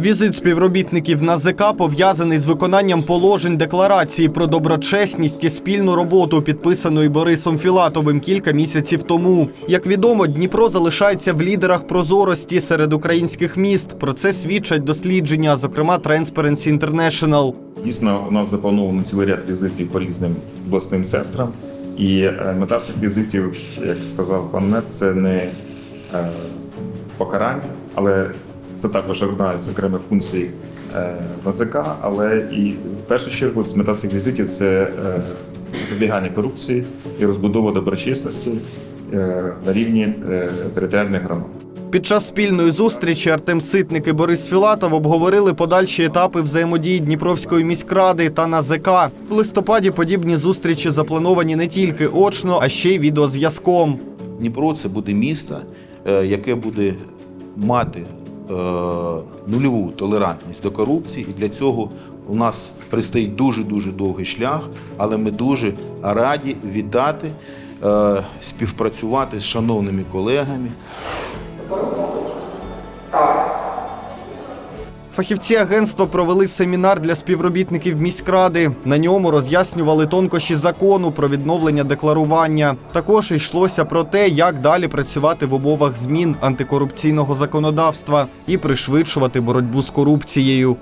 Візит співробітників НАЗК пов'язаний з виконанням положень декларації про доброчесність і спільну роботу, підписаної Борисом Філатовим кілька місяців тому. Як відомо, Дніпро залишається в лідерах прозорості серед українських міст. Про це свідчать дослідження, зокрема Transparency International. Дійсно, у нас заплановано цілий ряд візитів по різним обласним центрам. І е, мета цих візитів, як сказав пан Нет, це не е, покарання, але це також одна з окремих функцій е, НАЗК. Але і в першу чергу мета цих візитів це е, запобігання корупції і розбудова доброчесності е, на рівні е, територіальних громад. Під час спільної зустрічі Артем Ситник і Борис Філатов обговорили подальші етапи взаємодії Дніпровської міськради та НАЗК. В листопаді подібні зустрічі заплановані не тільки очно, а ще й відеозв'язком. Дніпро це буде місто, е, яке буде мати е, нульову толерантність до корупції, і для цього у нас предстоїть дуже дуже довгий шлях, але ми дуже раді вітати, е, співпрацювати з шановними колегами. Фахівці агентства провели семінар для співробітників міськради. На ньому роз'яснювали тонкощі закону про відновлення декларування. Також йшлося про те, як далі працювати в умовах змін антикорупційного законодавства і пришвидшувати боротьбу з корупцією.